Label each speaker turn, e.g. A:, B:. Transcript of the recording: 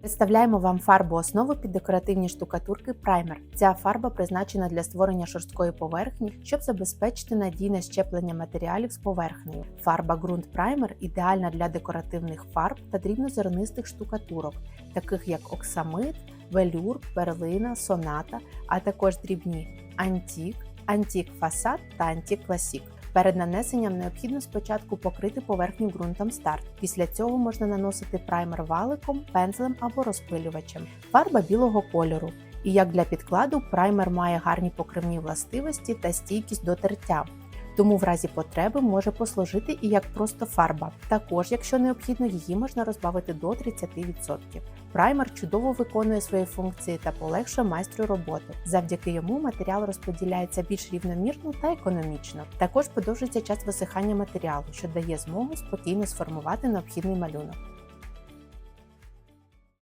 A: Представляємо вам фарбу основу під декоративні штукатурки Праймер. Ця фарба призначена для створення шорсткої поверхні, щоб забезпечити надійне щеплення матеріалів з поверхнею. Фарба ґрунт Праймер ідеальна для декоративних фарб та дрібнозернистих штукатурок, таких як оксамит, велюр, перлина, соната, а також дрібні антік, антік фасад та антік класік. Перед нанесенням необхідно спочатку покрити поверхню ґрунтом старт. Після цього можна наносити праймер валиком, пензлем або розпилювачем. Фарба білого кольору. І як для підкладу, праймер має гарні покривні властивості та стійкість до тертя. Тому в разі потреби може послужити і як просто фарба. Також, якщо необхідно, її можна розбавити до 30%. Праймер чудово виконує свої функції та полегшує майстру роботи. Завдяки йому матеріал розподіляється більш рівномірно та економічно. Також подовжується час висихання матеріалу, що дає змогу спокійно сформувати необхідний малюнок.